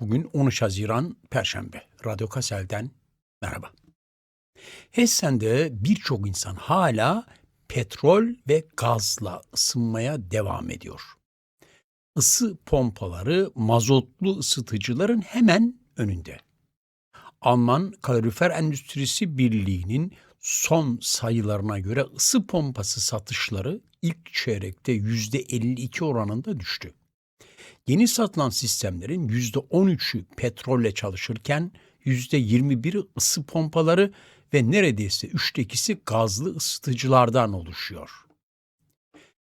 Bugün 13 Haziran Perşembe. Radyo Kasel'den merhaba. Hessen'de birçok insan hala petrol ve gazla ısınmaya devam ediyor. Isı pompaları mazotlu ısıtıcıların hemen önünde. Alman Kalorifer Endüstrisi Birliği'nin son sayılarına göre ısı pompası satışları ilk çeyrekte %52 oranında düştü. Yeni satılan sistemlerin %13'ü petrolle çalışırken %21'i ısı pompaları ve neredeyse üçte ikisi gazlı ısıtıcılardan oluşuyor.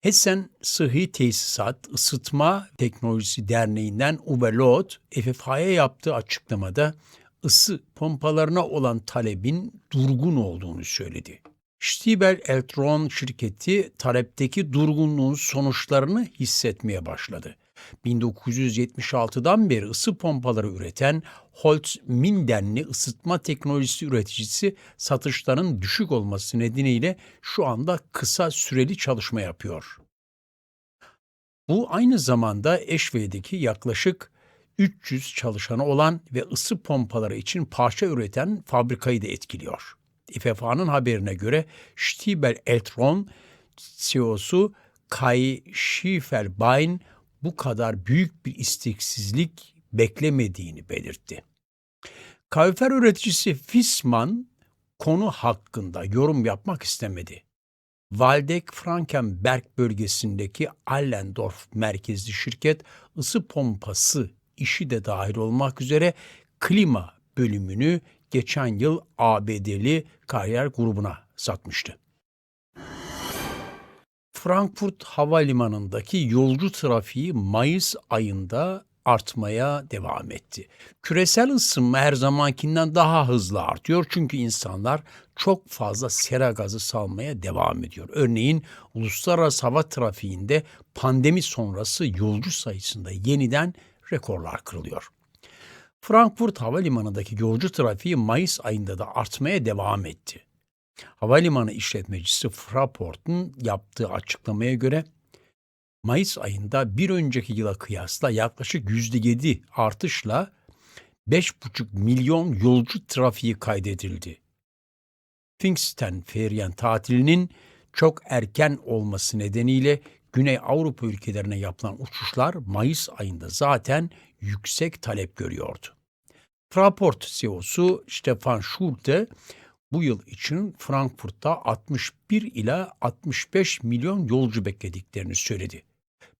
Hessen Sıhhi Tesisat Isıtma Teknolojisi Derneği'nden Uwe Loth, FFH'ye yaptığı açıklamada ısı pompalarına olan talebin durgun olduğunu söyledi. Stiebel Eltron şirketi talepteki durgunluğun sonuçlarını hissetmeye başladı. 1976'dan beri ısı pompaları üreten Holz Mindenli ısıtma teknolojisi üreticisi satışların düşük olması nedeniyle şu anda kısa süreli çalışma yapıyor. Bu aynı zamanda Eşve'deki yaklaşık 300 çalışanı olan ve ısı pompaları için parça üreten fabrikayı da etkiliyor. İFFA'nın haberine göre Stiebel Eltron CEO'su Kai Schiefelbein bu kadar büyük bir isteksizlik beklemediğini belirtti. Kalorifer üreticisi Fissmann konu hakkında yorum yapmak istemedi. Waldeck-Frankenberg bölgesindeki Allendorf merkezli şirket ısı pompası işi de dahil olmak üzere klima bölümünü geçen yıl ABD'li kariyer grubuna satmıştı. Frankfurt Havalimanı'ndaki yolcu trafiği Mayıs ayında artmaya devam etti. Küresel ısınma her zamankinden daha hızlı artıyor çünkü insanlar çok fazla sera gazı salmaya devam ediyor. Örneğin uluslararası hava trafiğinde pandemi sonrası yolcu sayısında yeniden rekorlar kırılıyor. Frankfurt Havalimanı'ndaki yolcu trafiği Mayıs ayında da artmaya devam etti. Havalimanı işletmecisi Fraport'un yaptığı açıklamaya göre Mayıs ayında bir önceki yıla kıyasla yaklaşık %7 artışla 5,5 milyon yolcu trafiği kaydedildi. Pfingsten tatilinin çok erken olması nedeniyle Güney Avrupa ülkelerine yapılan uçuşlar Mayıs ayında zaten yüksek talep görüyordu. Fraport CEO'su Stefan Schulte bu yıl için Frankfurt'ta 61 ila 65 milyon yolcu beklediklerini söyledi.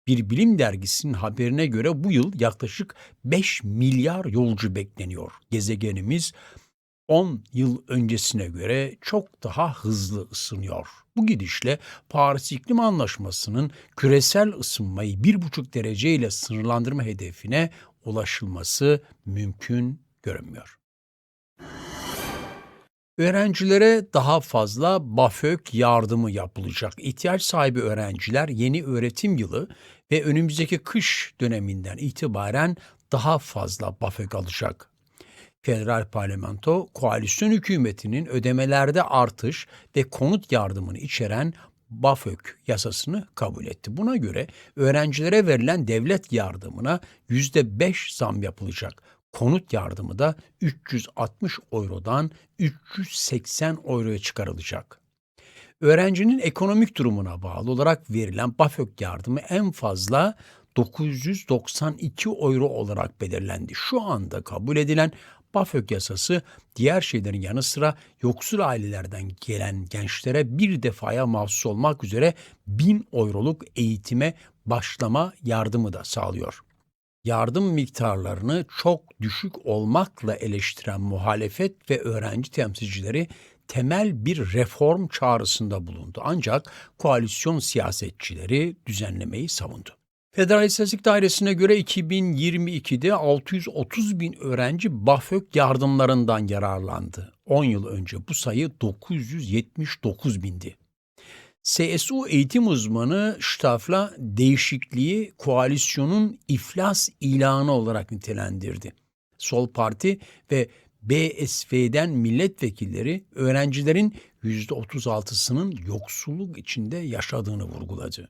Bir bilim dergisinin haberine göre bu yıl yaklaşık 5 milyar yolcu bekleniyor. Gezegenimiz 10 yıl öncesine göre çok daha hızlı ısınıyor. Bu gidişle Paris İklim Anlaşması'nın küresel ısınmayı 1,5 derece ile sınırlandırma hedefine ulaşılması mümkün görünmüyor. Öğrencilere daha fazla BAföG yardımı yapılacak. İhtiyaç sahibi öğrenciler yeni öğretim yılı ve önümüzdeki kış döneminden itibaren daha fazla BAföG alacak. Federal Parlamento, koalisyon hükümetinin ödemelerde artış ve konut yardımını içeren BAföG yasasını kabul etti. Buna göre öğrencilere verilen devlet yardımına %5 zam yapılacak. Konut yardımı da 360 eurodan 380 euroya çıkarılacak. Öğrencinin ekonomik durumuna bağlı olarak verilen BAföG yardımı en fazla 992 euro olarak belirlendi. Şu anda kabul edilen BAföG yasası diğer şeylerin yanı sıra yoksul ailelerden gelen gençlere bir defaya mahsus olmak üzere 1000 euroluk eğitime başlama yardımı da sağlıyor. Yardım miktarlarını çok düşük olmakla eleştiren muhalefet ve öğrenci temsilcileri temel bir reform çağrısında bulundu. Ancak koalisyon siyasetçileri düzenlemeyi savundu. Federal İstatistik Dairesi'ne göre 2022'de 630 bin öğrenci BAföG yardımlarından yararlandı. 10 yıl önce bu sayı 979 bindi. CSU eğitim uzmanı Stafla değişikliği koalisyonun iflas ilanı olarak nitelendirdi. Sol Parti ve BSV'den milletvekilleri öğrencilerin %36'sının yoksulluk içinde yaşadığını vurguladı.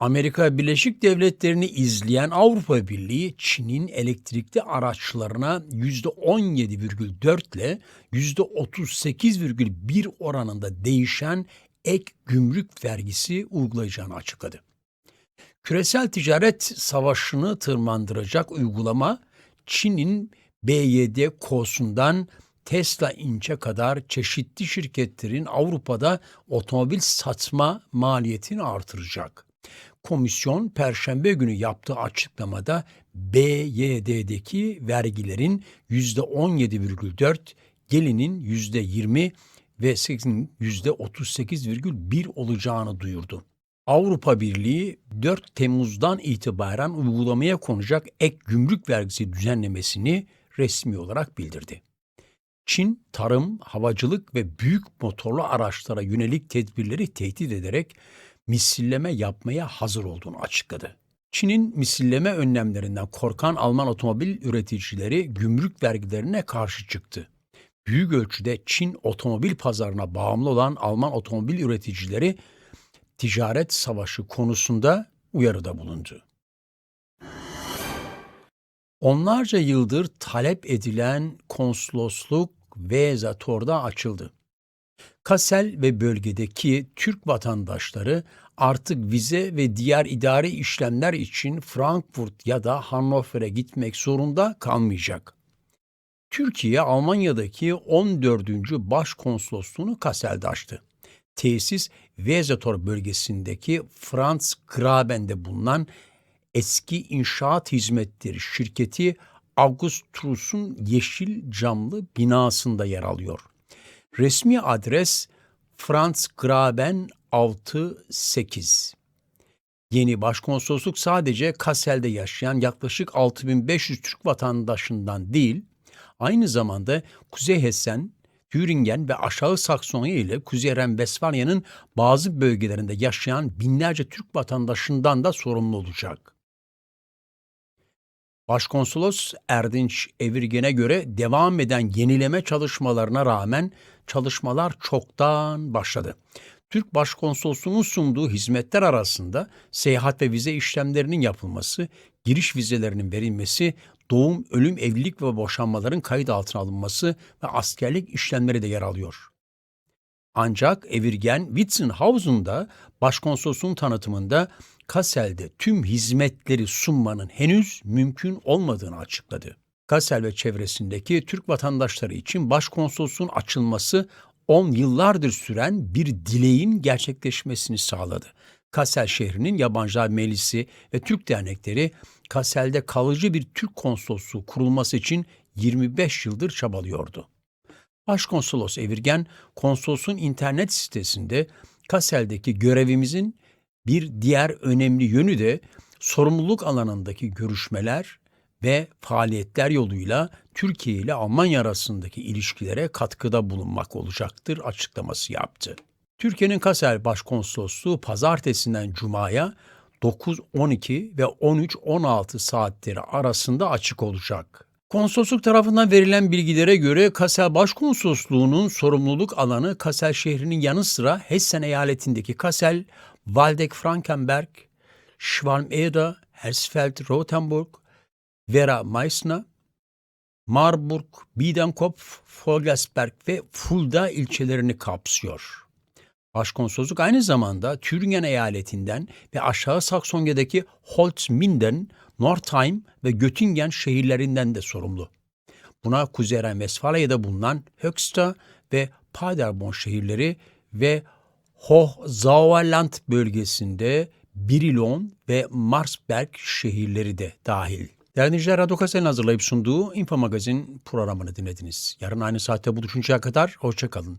Amerika Birleşik Devletleri'ni izleyen Avrupa Birliği Çin'in elektrikli araçlarına %17,4 ile %38,1 oranında değişen ek gümrük vergisi uygulayacağını açıkladı. Küresel ticaret savaşını tırmandıracak uygulama Çin'in BYD kosundan Tesla Inch'e kadar çeşitli şirketlerin Avrupa'da otomobil satma maliyetini artıracak. Komisyon Perşembe günü yaptığı açıklamada BYD'deki vergilerin %17,4, gelinin %20 ve 8'in %38,1 olacağını duyurdu. Avrupa Birliği 4 Temmuz'dan itibaren uygulamaya konacak ek gümrük vergisi düzenlemesini resmi olarak bildirdi. Çin, tarım, havacılık ve büyük motorlu araçlara yönelik tedbirleri tehdit ederek misilleme yapmaya hazır olduğunu açıkladı. Çin'in misilleme önlemlerinden korkan Alman otomobil üreticileri gümrük vergilerine karşı çıktı. Büyük ölçüde Çin otomobil pazarına bağımlı olan Alman otomobil üreticileri ticaret savaşı konusunda uyarıda bulundu. Onlarca yıldır talep edilen konsolosluk Vezator'da açıldı. Kassel ve bölgedeki Türk vatandaşları artık vize ve diğer idari işlemler için Frankfurt ya da Hannover'e gitmek zorunda kalmayacak. Türkiye Almanya'daki 14. Başkonsolosluğunu Kassel'de açtı. Tesis Vezator bölgesindeki Franz Graben'de bulunan eski inşaat hizmetleri şirketi Augustus'un yeşil camlı binasında yer alıyor. Resmi adres Franz Graben 68. Yeni başkonsolosluk sadece Kassel'de yaşayan yaklaşık 6500 Türk vatandaşından değil, aynı zamanda Kuzey Hessen, Thüringen ve Aşağı Saksonya ile Kuzey Ren-Vesfalya'nın bazı bölgelerinde yaşayan binlerce Türk vatandaşından da sorumlu olacak. Başkonsolos Erdinç Evirgen'e göre devam eden yenileme çalışmalarına rağmen çalışmalar çoktan başladı. Türk Başkonsolosluğu'nun sunduğu hizmetler arasında seyahat ve vize işlemlerinin yapılması, giriş vizelerinin verilmesi, doğum, ölüm, evlilik ve boşanmaların kayıt altına alınması ve askerlik işlemleri de yer alıyor. Ancak Evirgen Witzenhausen'da başkonsolosluğun tanıtımında Kassel'de tüm hizmetleri sunmanın henüz mümkün olmadığını açıkladı. Kassel ve çevresindeki Türk vatandaşları için başkonsolosluğun açılması 10 yıllardır süren bir dileğin gerçekleşmesini sağladı. Kassel şehrinin Yabancılar Meclisi ve Türk dernekleri Kassel'de kalıcı bir Türk konsolosluğu kurulması için 25 yıldır çabalıyordu. Başkonsolos Evirgen, konsolosun internet sitesinde Kassel'deki görevimizin bir diğer önemli yönü de sorumluluk alanındaki görüşmeler ve faaliyetler yoluyla Türkiye ile Almanya arasındaki ilişkilere katkıda bulunmak olacaktır açıklaması yaptı. Türkiye'nin Kassel Başkonsolosluğu pazartesinden cumaya 9-12 ve 13-16 saatleri arasında açık olacak. Konsolosluk tarafından verilen bilgilere göre Kassel Başkonsolosluğu'nun sorumluluk alanı Kassel şehrinin yanı sıra Hessen eyaletindeki Kassel, Waldeck-Frankenberg, Schwalm-Eder, Hersfeld, Rothenburg, Vera Meissner, Marburg, Biedenkopf, Vogelsberg ve Fulda ilçelerini kapsıyor. Başkonsolosluk aynı zamanda Thüringen eyaletinden ve Aşağı Saksonya'daki Holzminden, Northeim ve Göttingen şehirlerinden de sorumlu. Buna Kuzey Ren-Vesfalya'da bulunan Höxter ve Paderborn şehirleri ve Hochsauerland bölgesinde Brilon ve Marsberg şehirleri de dahil. Değerli Radyo Kasel'in hazırlayıp sunduğu Info Magazin programını dinlediniz. Yarın aynı saatte buluşuncaya kadar hoşça kalın.